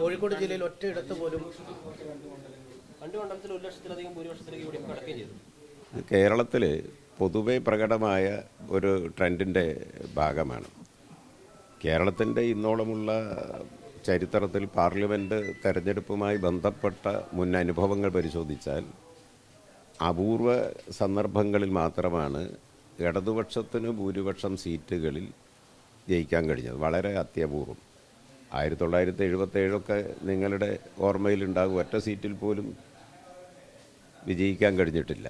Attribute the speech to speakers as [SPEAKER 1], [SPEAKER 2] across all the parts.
[SPEAKER 1] കോഴിക്കോട് ജില്ലയിൽ ഒറ്റയിടത്ത് പോലും
[SPEAKER 2] രണ്ട് മണ്ഡലത്തിൽ ഒരു ലക്ഷത്തിലധികം ഭൂരിപക്ഷത്തിലേക്ക് യു ഡി എഫ് കടക്കുകയും ചെയ്തു.
[SPEAKER 3] കേരളത്തിൽ പൊതുവെ പ്രകടമായ ഒരു ട്രെൻഡിന്റെ ഭാഗമാണ്. കേരളത്തിന്റെ ഇന്നോളമുള്ള ചരിത്രത്തിൽ പാർലമെന്റ് തെരഞ്ഞെടുപ്പുമായി ബന്ധപ്പെട്ട മുൻ അനുഭവങ്ങൾ പരിശോധിച്ചാൽ അപൂർവ സന്ദർഭങ്ങളിൽ മാത്രമാണ് ഇടതുപക്ഷത്തിന് ഭൂരിപക്ഷം സീറ്റുകളിൽ ജയിക്കാൻ കഴിഞ്ഞത്. വളരെ അത്യപൂർവം. ആയിരത്തി തൊള്ളായിരത്തി എഴുപത്തേഴൊക്കെ നിങ്ങളുടെ ഓർമ്മയിലുണ്ടാകും. ഒറ്റ സീറ്റിൽ പോലും വിജയിക്കാൻ കഴിഞ്ഞിട്ടില്ല.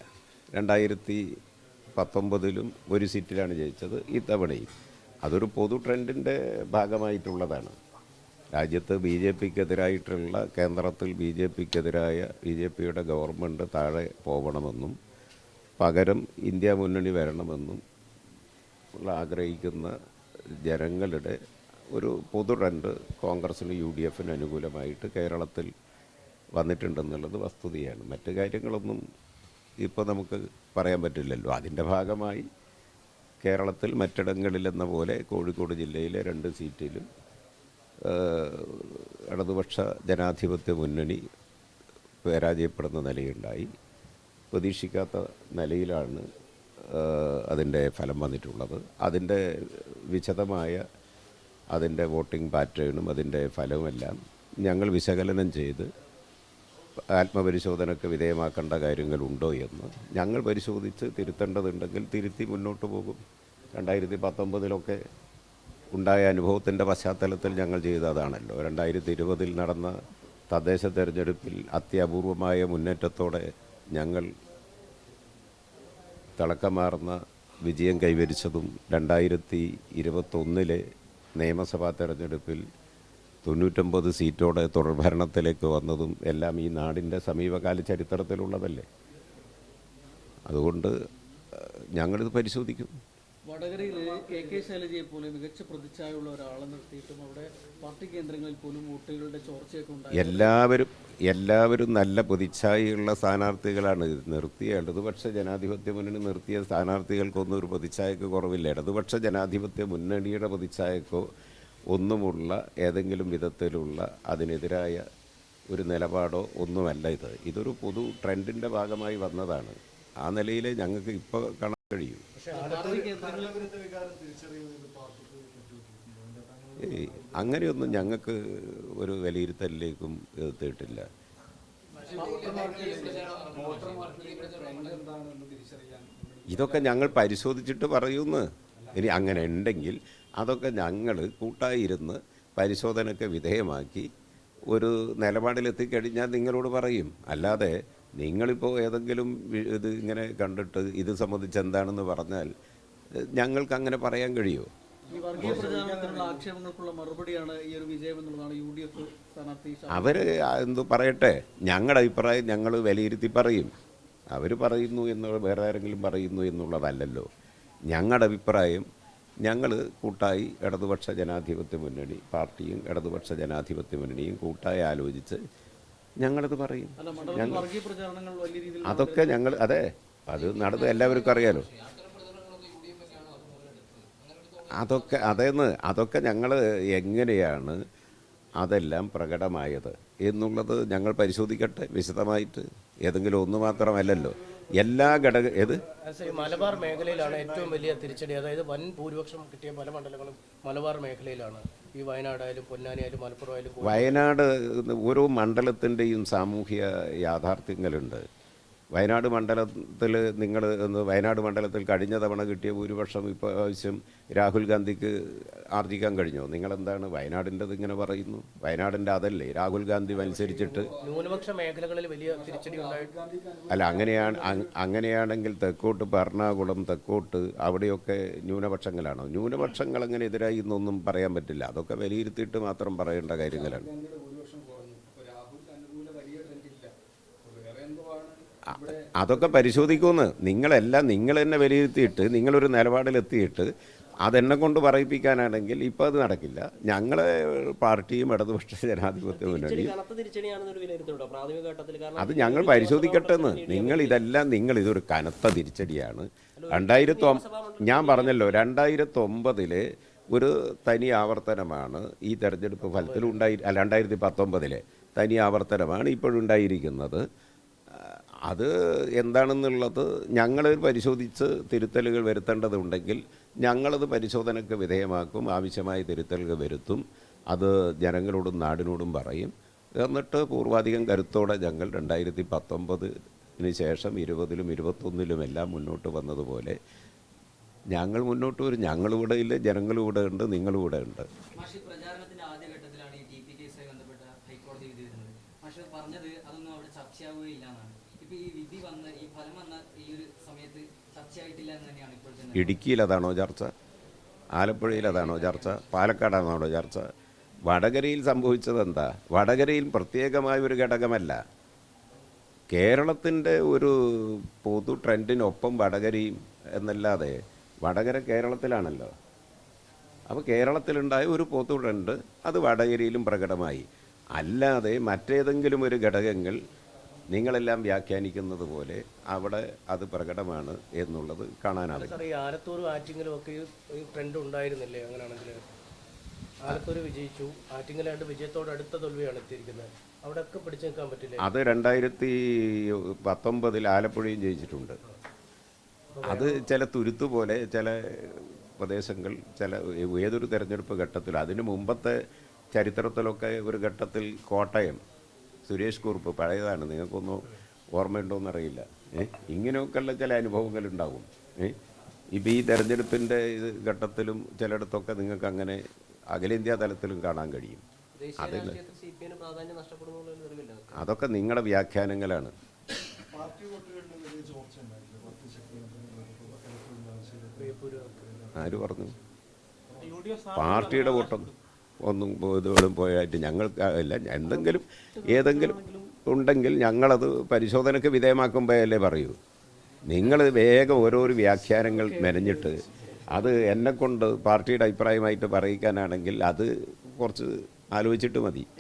[SPEAKER 3] രണ്ടായിരത്തി പത്തൊമ്പതിലും ഒരു സീറ്റിലാണ് ജയിച്ചത് ഇത്തവണയും. അതൊരു പൊതു ട്രെൻഡിന്റെ ഭാഗമായിട്ടുള്ളതാണ്. രാജ്യത്ത് ബി ജെ പിക്കെതിരായിട്ടുള്ള കേന്ദ്രത്തിൽ ബി ജെ പിക്കെതിരായ ബി ജെ പിയുടെ ഗവൺമെന്റ് താഴെ പോകണമെന്നും പകരം ഇന്ത്യ മുന്നണി വരണമെന്നും ആഗ്രഹിക്കുന്ന ജനങ്ങളുടെ ഒരു പൊതു ട്രെൻഡ് കോൺഗ്രസിന് യു ഡി എഫിന് അനുകൂലമായിട്ട് കേരളത്തിൽ വന്നിട്ടുണ്ടെന്നുള്ളത് വസ്തുതയാണ്. മറ്റു കാര്യങ്ങളൊന്നും ഇപ്പോൾ നമുക്ക് പറയാൻ പറ്റില്ലല്ലോ. അതിന്റെ ഭാഗമായി കേരളത്തിൽ മറ്റിടങ്ങളിലെന്ന പോലെ കോഴിക്കോട് ജില്ലയിലെ രണ്ട് സീറ്റിലും ഇടതുപക്ഷ ജനാധിപത്യ മുന്നണി പരാജയപ്പെടുന്ന നിലയുണ്ടായി. പ്രതീക്ഷിക്കാത്ത നിലയിലാണ് അതിന്റെ ഫലം വന്നിട്ടുള്ളത്. അതിന്റെ വിശദമായ അതിന്റെ വോട്ടിംഗ് പാറ്റേണും അതിന്റെ ഫലവുമെല്ലാം ഞങ്ങൾ വിശകലനം ചെയ്ത് ആത്മപരിശോധനയ്ക്ക് വിധേയമാക്കേണ്ട കാര്യങ്ങളുണ്ടോ എന്ന് ഞങ്ങൾ പരിശോധിച്ച് തിരുത്തേണ്ടതുണ്ടെങ്കിൽ തിരുത്തി മുന്നോട്ട് പോകും. രണ്ടായിരത്തി പത്തൊമ്പതിലൊക്കെ ഉണ്ടായ അനുഭവത്തിന്റെ പശ്ചാത്തലത്തിൽ ഞങ്ങൾ ചെയ്തതാണല്ലോ രണ്ടായിരത്തി ഇരുപതിൽ നടന്ന തദ്ദേശ തെരഞ്ഞെടുപ്പിൽ അത്യപൂർവമായ മുന്നേറ്റത്തോടെ ഞങ്ങൾ തിളക്കമാർന്ന വിജയം കൈവരിച്ചതും രണ്ടായിരത്തി ഇരുപത്തൊന്നിലെ നിയമസഭാ തെരഞ്ഞെടുപ്പിൽ തൊണ്ണൂറ്റൊമ്പത് സീറ്റോടെ തുടർഭരണത്തിലേക്ക് വന്നതും എല്ലാം ഈ നാടിന്റെ സമീപകാല ചരിത്രത്തിലുള്ളതല്ലേ? അതുകൊണ്ട് ഞങ്ങളിത് പരിശോധിക്കും.
[SPEAKER 4] വടകരയിൽ കെ കെ ശൈലജയെ പോലെ മികച്ച പ്രതിച്ഛായുള്ള ഒരാളെ നിർത്തിയിട്ടും അവിടെ പാർട്ടി കേന്ദ്രങ്ങളിൽ പോലും വോട്ടുകളുടെ ചോർച്ചയൊക്കെ ഉണ്ടായി.
[SPEAKER 3] എല്ലാവരും എല്ലാവരും നല്ല പ്രതിച്ഛായുള്ള സ്ഥാനാർത്ഥികളാണ് നിർത്തിയ ഇടതുപക്ഷ ജനാധിപത്യ മുന്നണി നിർത്തിയ സ്ഥാനാർത്ഥികൾക്കൊന്നും ഒരു പ്രതിച്ഛായക്ക് കുറവില്ല. ഇടതുപക്ഷ ജനാധിപത്യ മുന്നണിയുടെ പ്രതിച്ഛായക്കോ ഒന്നുമുള്ള ഏതെങ്കിലും വിധത്തിലുള്ള അതിനെതിരായ ഒരു നിലപാടോ ഒന്നുമല്ല ഇത്. ഇതൊരു പൊതു ട്രെൻഡിന്റെ ഭാഗമായി വന്നതാണ്. ആ നിലയിൽ ഞങ്ങൾക്ക് ഇപ്പോൾ കാണാൻ കഴിയും. അങ്ങനെയൊന്നും ഞങ്ങൾക്ക് ഒരു വിലയിരുത്തലിലേക്കും എത്തിയിട്ടില്ല. ഇതൊക്കെ ഞങ്ങൾ പരിശോധിച്ചിട്ട് പറയുന്നു. ഇനി അങ്ങനെ ഉണ്ടെങ്കിൽ അതൊക്കെ ഞങ്ങൾ കൂട്ടായിരുന്ന് പരിശോധനയ്ക്ക് വിധേയമാക്കി ഒരു നിലപാടിലെത്തിക്കഴിഞ്ഞാൽ നിങ്ങളോട് പറയും. അല്ലാതെ നിങ്ങളിപ്പോൾ ഏതെങ്കിലും ഇത് ഇങ്ങനെ കണ്ടിട്ട് ഇത് സംബന്ധിച്ച് എന്താണെന്ന് പറഞ്ഞാൽ ഞങ്ങൾക്ക് അങ്ങനെ പറയാൻ കഴിയുമോ അവർ എന്തോ പറയട്ടെ? ഞങ്ങളുടെ അഭിപ്രായം ഞങ്ങൾ വിലയിരുത്തി പറയും. അവർ പറയുന്നു എന്ന് വേറെ ആരെങ്കിലും പറയുന്നു എന്നുള്ളതല്ലല്ലോ. ഞങ്ങളുടെ അഭിപ്രായം ഞങ്ങൾ കൂട്ടായി ഇടതുപക്ഷ ജനാധിപത്യ മുന്നണി പാർട്ടിയും ഇടതുപക്ഷ ജനാധിപത്യ മുന്നണിയും കൂട്ടായി ആലോചിച്ച് ഞങ്ങളത് പറയും. അതൊക്കെ ഞങ്ങൾ അതെ അത് നടന്ന് എല്ലാവർക്കും അറിയാലോ. അതൊക്കെ അതേന്ന് അതൊക്കെ ഞങ്ങൾ എങ്ങനെയാണ് അതെല്ലാം പ്രകടമായത് എന്നുള്ളത് ഞങ്ങൾ പരിശോധിക്കട്ടെ വിശദമായിട്ട്. ഏതെങ്കിലും ഒന്ന് മാത്രമല്ലല്ലോ. എല്ലാ ഘടക ഏത്?
[SPEAKER 1] മലബാർ മേഖലയിലാണ് ഏറ്റവും വലിയ തിരിച്ചടി. അതായത് വൻ ഭൂരിപക്ഷം കിട്ടിയ പല മണ്ഡലങ്ങളും മലബാർ മേഖലയിലാണ്. ഈ വയനാടായാലും പൊന്നാനി ആയാലും മലപ്പുറം ആയാലും
[SPEAKER 3] വയനാട് ഓരോ മണ്ഡലത്തിന്റെയും സാമൂഹ്യ യാഥാർത്ഥ്യങ്ങളുണ്ട്. വയനാട് മണ്ഡലത്തിൽ നിങ്ങൾ വയനാട് മണ്ഡലത്തിൽ കഴിഞ്ഞ തവണ കിട്ടിയ ഭൂരിപക്ഷം ഇപ്പോൾ ആവശ്യം രാഹുൽ ഗാന്ധിക്ക് ആർജിക്കാൻ കഴിഞ്ഞോ? നിങ്ങളെന്താണ് വയനാടിന്റെത് ഇങ്ങനെ പറയുന്നു? വയനാടിന്റെ അതല്ലേ രാഹുൽ ഗാന്ധി മത്സരിച്ചിട്ട്.
[SPEAKER 1] ന്യൂനപക്ഷ മേഖലകളിൽ വലിയ തിരിച്ചടി
[SPEAKER 3] അല്ല അങ്ങനെയാണ് അങ്ങനെയാണെങ്കിൽ തെക്കോട്ട് എറണാകുളം തെക്കോട്ട് അവിടെയൊക്കെ ന്യൂനപക്ഷങ്ങളാണോ? ന്യൂനപക്ഷങ്ങൾ അങ്ങനെ എതിരായി എന്നൊന്നും പറയാൻ പറ്റില്ല. അതൊക്കെ വിലയിരുത്തിയിട്ട് മാത്രം പറയേണ്ട കാര്യങ്ങളാണ്. അതൊക്കെ പരിശോധിക്കുമെന്ന്. നിങ്ങളെല്ലാം നിങ്ങൾ തന്നെ വിലയിരുത്തിയിട്ട് നിങ്ങളൊരു നിലപാടിലെത്തിയിട്ട് അതെന്നെ കൊണ്ട് പറയിപ്പിക്കാനാണെങ്കിൽ ഇപ്പം അത് നടക്കില്ല. ഞങ്ങളെ പാർട്ടിയും ഇടതുപക്ഷ ജനാധിപത്യ
[SPEAKER 2] മുന്നണി
[SPEAKER 3] മുന്നണിയും അത് ഞങ്ങൾ പരിശോധിക്കട്ടെ എന്ന്. നിങ്ങൾ ഇതെല്ലാം നിങ്ങൾ ഇതൊരു കനത്ത തിരിച്ചടിയാണ്. രണ്ടായിരത്തി ഞാൻ പറഞ്ഞല്ലോ രണ്ടായിരത്തി ഒമ്പതിൽ ഒരു തനി ആവർത്തനമാണ് ഈ തെരഞ്ഞെടുപ്പ് ഫലത്തിൽ ഉണ്ടായി അല്ല രണ്ടായിരത്തി പത്തൊമ്പതിലെ തനി ആവർത്തനമാണ് ഇപ്പോഴുണ്ടായിരിക്കുന്നത്. അത് എന്താണെന്നുള്ളത് ഞങ്ങൾ പരിശോധിച്ച് തിരുത്തലുകൾ വരുത്തേണ്ടതുണ്ടെങ്കിൽ ഞങ്ങളത് പരിശോധനയ്ക്ക് വിധേയമാക്കും ആവശ്യമായ തിരുത്തലുകൾ വരുത്തും അത് ജനങ്ങളോടും നാടിനോടും പറയും. എന്നിട്ട് പൂർവാധികം കരുത്തോടെ ഞങ്ങൾ രണ്ടായിരത്തി പത്തൊമ്പതിന് ശേഷം ഇരുപതിലും ഇരുപത്തൊന്നിലും എല്ലാം മുന്നോട്ട് വന്നതുപോലെ ഞങ്ങൾ മുന്നോട്ട് വരും. ഞങ്ങളിവിടെ ഇല്ല ജനങ്ങളിവിടെ ഉണ്ട് നിങ്ങളിവിടെ ഉണ്ട്.
[SPEAKER 5] പറഞ്ഞത് അതൊന്നും അവിടെ ചർച്ചയാവുകയില്ല എന്നാണ്.
[SPEAKER 3] ഇടുക്കിയിൽ അതാണോ ചർച്ച? ആലപ്പുഴയിൽ അതാണോ ചർച്ച? പാലക്കാടാണോ ചർച്ച? വടകരയിൽ സംഭവിച്ചത് എന്താ? വടകരയിൽ പ്രത്യേകമായ ഒരു ഘടകമല്ല. കേരളത്തിന്റെ ഒരു പൊതു ട്രെൻഡിനൊപ്പം വടകരയും എന്നല്ലാതെ വടകര കേരളത്തിലാണല്ലോ. അപ്പോൾ കേരളത്തിലുണ്ടായ ഒരു പൊതു ട്രെൻഡ് അത് വടകരയിലും പ്രകടമായി. അല്ലാതെ മറ്റേതെങ്കിലും ഒരു ഘടകങ്ങൾ നിങ്ങളെല്ലാം വ്യാഖ്യാനിക്കുന്നത് പോലെ അവിടെ അത് പ്രകടമാണ് എന്നുള്ളത് കാണാനാണ്
[SPEAKER 1] സാർ ഈ ആലത്തൂരും ആറ്റിങ്ങലും ഒക്കെ ഈ ട്രെൻഡ് ഉണ്ടായിരുന്നില്ലേ അങ്ങനെയാണെങ്കിൽ ആലത്തൂർ വിജയിച്ചു. ആറ്റിങ്ങലാണ്ട് വിജയത്തോട് അടുത്ത തോൽവിയാണ് എത്തിയിരിക്കുന്നത്. അവിടെയൊക്കെ പിടിച്ചു നിൽക്കാൻ പറ്റില്ല?
[SPEAKER 3] അത് രണ്ടായിരത്തി പത്തൊമ്പതിൽ ആലപ്പുഴയും ജയിച്ചിട്ടുണ്ട്. അത് ചില തുരുത്തു പോലെ ചില പ്രദേശങ്ങൾ ചില ഏതൊരു തെരഞ്ഞെടുപ്പ് ഘട്ടത്തിൽ അതിന് മുമ്പത്തെ ചരിത്രത്തിലൊക്കെ ഒരു ഘട്ടത്തിൽ കോട്ടയം സുരേഷ് കുറുപ്പ് പഴയതാണ്. നിങ്ങൾക്കൊന്നും ഓർമ്മയുണ്ടോ അറിയില്ല ഏഹ് ഇങ്ങനെയൊക്കെയുള്ള ചില അനുഭവങ്ങൾ ഉണ്ടാകും ഏ? ഇപ്പം ഈ തെരഞ്ഞെടുപ്പിന്റെ ഇത് ഘട്ടത്തിലും ചിലയിടത്തൊക്കെ നിങ്ങൾക്ക് അങ്ങനെ അഖിലേന്ത്യാ തലത്തിലും കാണാൻ കഴിയും.
[SPEAKER 2] അതല്ല
[SPEAKER 3] അതൊക്കെ നിങ്ങളുടെ വ്യാഖ്യാനങ്ങളാണ്. ആര് പറഞ്ഞു? പാർട്ടിയുടെ വോട്ടൊന്നും ഒന്നും ഇതുകളും പോയായിട്ട് ഞങ്ങൾക്ക് അല്ല എന്തെങ്കിലും ഏതെങ്കിലും ഉണ്ടെങ്കിൽ ഞങ്ങളത് പരിശോധനയ്ക്ക് വിധേയമാക്കുമ്പോഴല്ലേ പറയൂ. നിങ്ങൾ വേഗം ഓരോരോ വ്യാഖ്യാനങ്ങൾ മെനഞ്ഞിട്ട് അത് എന്നെക്കൊണ്ട് പാർട്ടിയുടെ അഭിപ്രായമായിട്ട് പറയിക്കാനാണെങ്കിൽ അത് കുറച്ച് ആലോചിച്ചിട്ട് മതി.